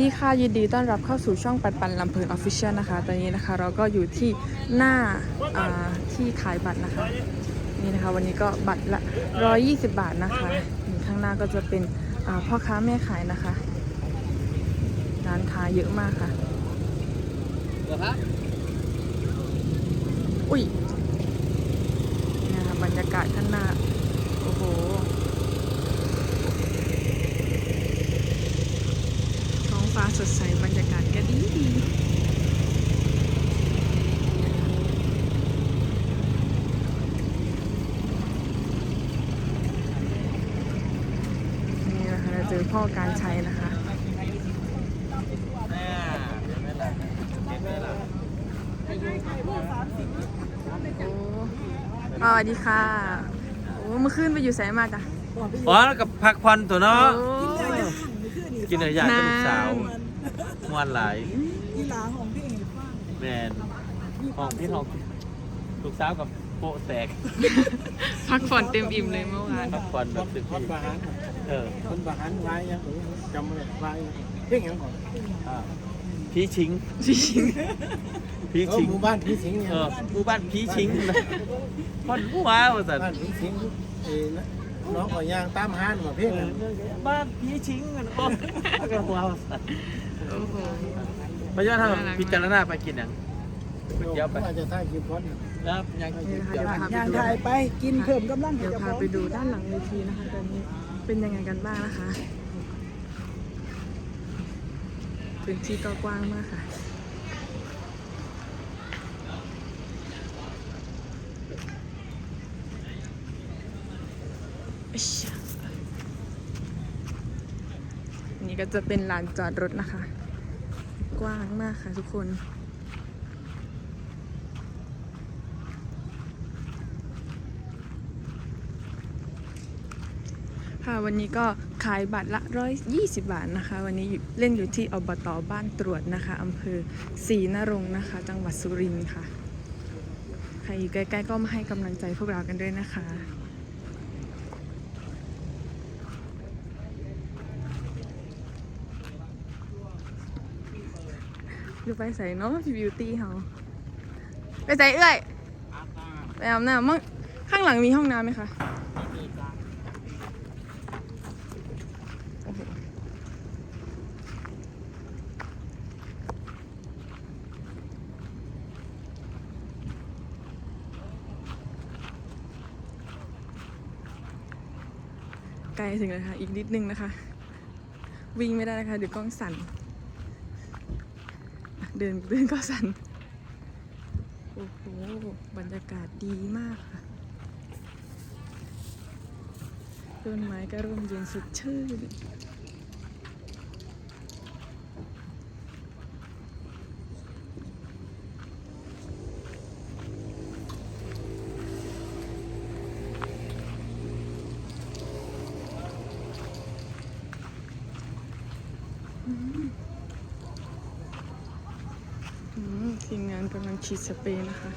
ดีค่ะยินดีต้อนรับเข้าสู่ช่องปันปันลำเพลินออฟฟิเชียลนะคะ ตอนนี้นะคะเราก็อยู่ที่หน้าอ่าที่ขายบัตรนะคะ นี่นะคะวันนี้ก็บัตรละ 120 บาทนะคะนี่ข้างหน้าก็จะเป็นอ่าพ่อค้าแม่ขายนะคะ ร้านค้าเยอะมากค่ะอุ้ยนี่นะคะบรรยากาศข้างหน้า โอ้โห ท้องฟ้า สดใสบรรยากาศก็ดีดีนี่นะคะเราเจอพ่อการใช้นะคะโอ้สวัสดีค่ะ โอ้เมื่อคืนไปอยู่ไสมากอะอ๋อแล้วกับพักผ่อนตัวเนาะโอ้กินเนื้อย่างกับลูกสาว น มวนหลายกีฬาของพี่เอกฟังแมนห้องพี่ห้องลูกสาวกับโปะแตกพักผ่อนเต็มอิ่มเลยเมื่อวานพักผ่อนแบบตึกคนบาหารเออคนบาหารไว้ยังจำไม่ได้ไว้เพ่งยังก่อนอ่าพี่ชิงจริงพี่เออชิงหมู่บ้านพี่สิงห์เนี่ยเออหมู่บ้านพี่ชิงนะพอดหัว้าวสัตว์บ้านพี่สิงห์เอ้นะน้องก็ย่างตามหานมาเพ่งเอกันอบ้านพี่ชิงมันโอ้แล้วก็หัว้าวสัตว์โอ้โห พระเจ้าทำพิจารณาไปกินยังก๋วยเตี๋ยวไปว่าจะท่าคิวพอนแล้วยังกินนี่นะคะเตี๋ยวเดี๋ยวพาไปยางดูถ่ายไปกินเพิ่มกำลังเดี๋ยวจะพาไปดูด้านหลังเวทีนะคะตอนนี้เป็นยังไงกันบ้างนะคะพื้นที่ก็กว้างมากค่ะอิ๊ยะ นี่ก็จะเป็นลานจอดรถนะคะ กว้างมากค่ะทุกคน ค่ะวันนี้ก็ขายบัตรละ 120 บาทนะคะ วันนี้เล่นอยู่ที่อบตบ้านตรวจนะคะอำเภอศรีนรงค์นะคะ จังหวัดสุรินทร์ค่ะ ใครอยู่ใกล้ๆก็มาให้กำลังใจพวกเรากันด้วยนะคะ อยู่ไปใส่เนาะพี่บิวตี้เขาไปใส่เอ้ยไปอาบน้ำมั่งข้างหลังมีห้องน้ำไหมคะโอ้โหใกล้ถึงแล้วค่ะ อีกนิดนึงนะคะ วิ่งไม่ได้นะคะเดี๋ยวกล้องสั่น เดินเดินก็สั่นโอ้โห บรรยากาศดีมากค่ะต้นไม้ก็ร่มเย็นสดชื่นอืม ทีมงานกำลังฉีดสเปรย์นะคะ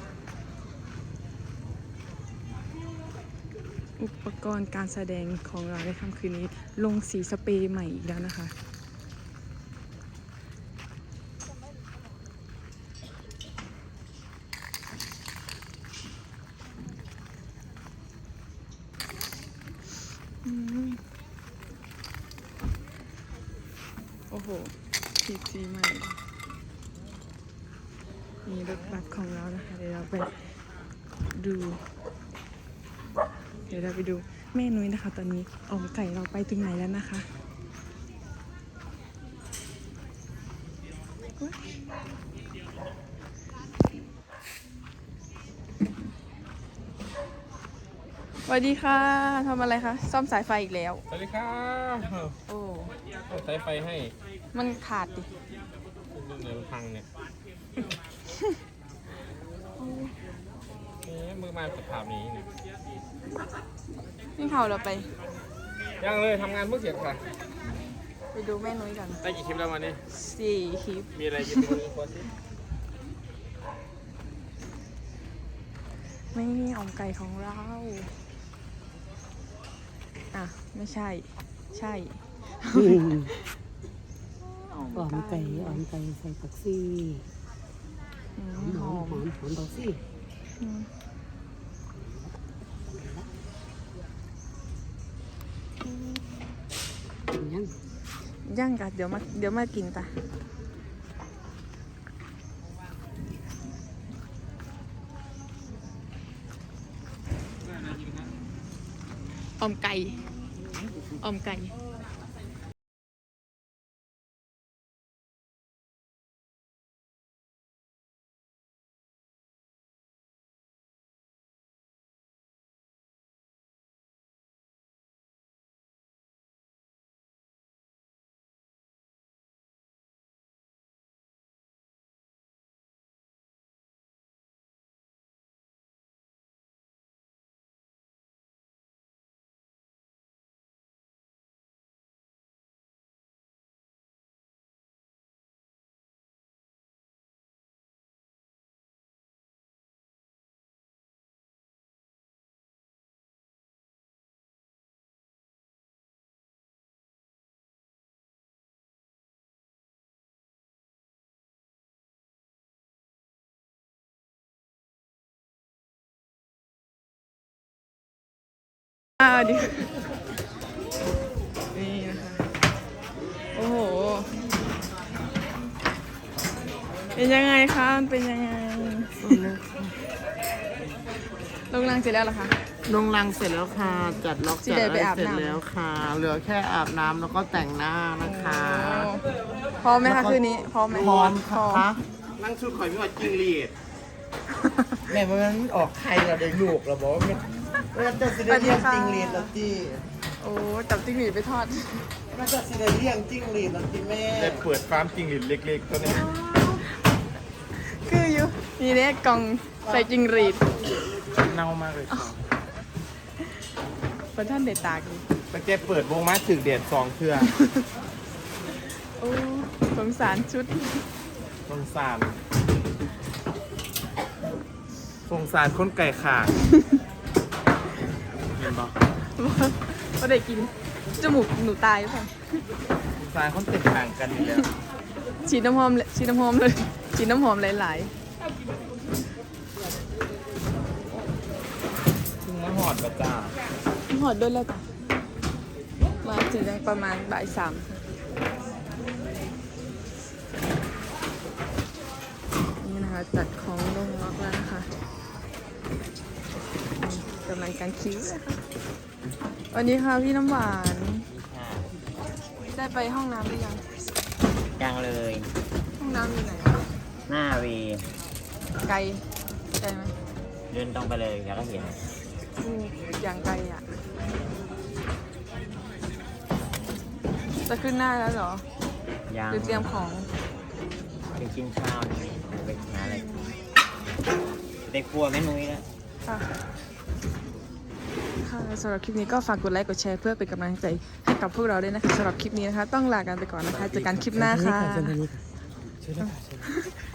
อุปกรณ์การแสดงของเราในค่ำคืนนี้ ลงสีสเปรย์ใหม่อีกแล้วนะคะอืมโอ้โหฉีดสีใหม่ มีรถบัสของเรานะคะ เดี๋ยวเราไปดู เดี๋ยวเราไปดูแม่นุ้ยนะคะ ตอนนี้ออกไก่เราไปถึงไหนแล้วนะคะว้ายสวัสดีค่ะทำอะไรคะซ่อมสายไฟอีกแล้ว สวัสดีครับโอ้ใช้ไฟให้ มันขาดดิ เดี๋ยวมันพังเนี่ยเอ๊ะมือมาสภาพนี้เนี่ยนี่เขาเราไป ยังเลยทำงานเพิ่งเสร็จค่ะไปดูแม่นุ้ยกันได้กี่คลิปแล้ววันนี้สี่คลิป มีอะไรกินบ้างคนที่นี่ออมไก่ของเรา อะ ไม่ใช่ ใช่ อออมไก่ออมไก่ใส่ผักซี่อืหมอหอมมหอมหอมผักซี่อืมยังย่างกันเดี๋ยวมาเดี๋ยวมากินตาออมไก่ออมไก่ อ่าดินี่นะคะ โอ้โห เป็นยังไงคะมันเป็นยังไง ลงรางเสร็จแล้วเหรอคะ ลงรังเสร็จแล้วค่ะ จัดล็อกสิจัดได้อะไรไปอาบเสร็จน้ำแล้วค่ะ เหลือแค่อาบน้ำแล้วก็แต่งหน้านะคะโอ้พร้อมไหมคะคืนนี้ พร้อมไหมพร้อมพร้อมค่ะ นั่งชุดข่อยไม่ว่าจริงรีดแม่มันออกไข่เราได้ลูกเราบอกว่า มันมันจะสิได้เลี้ยงจริงรีดแล้วจีโอ้จับจิ้งหรีดไปทอดมันจะสิได้เลี้ยงจริงรีดแล้วจีแม่ได้เปิดฟาร์มจริงหรีดเล็กๆตัวนี้คืออยู่นี่เนี่ยกล่องใส่จิ้งหรีดเน่ามากเลยเพราะท่านเด็ดตากอยู่ตะเก็บเปิดวงมาถึกเด็ดสองเทื่อโอ้สงสารชุดสงสารสงสารคนไก่ขาด เห็นปะก็ได้กิน จมูกหนูตายหรือเปล่าสงสารคนติดห่างกันอยู่แล้วฉีดน้ำหอมเลยฉีดน้ำหอมเลยฉีดน้ำหอมหลายเพิ่งมาหอดประจ้าๆน้ำหอมด้วยแล้วจ้ะมาถึงประมาณบ่ายสามนี่นะคะจัดของลงล็อกแล้วนะคะนี่กำลังการคิ้วนะคะ วันนี้ค่ะพี่น้ำหวานได้ไปห้องน้ำหรือยัง ยังเลย ห้องน้ำอยู่ไหนหน้าวีไกลไกลไหมเดินตรงไปเลยแล้วก็เห็นอืมอย่างไกลอะ จะขึ้นหน้าแล้วเหรอ ยังหรือเตรียมของเป็นกินข้าวนี่ไปหาอะไรเด็กครัวแม่นุ้ยแล้วค่ะ ค่ะสำหรับคลิปนี้ก็ฝากกดไลค์กดแชร์เพื่อเป็นกำลังใจให้กับพวกเราด้วยนะคะสำหรับคลิปนี้นะคะ ต้องลากันไปก่อนนะคะเจอกันคลิปหน้าค่ะ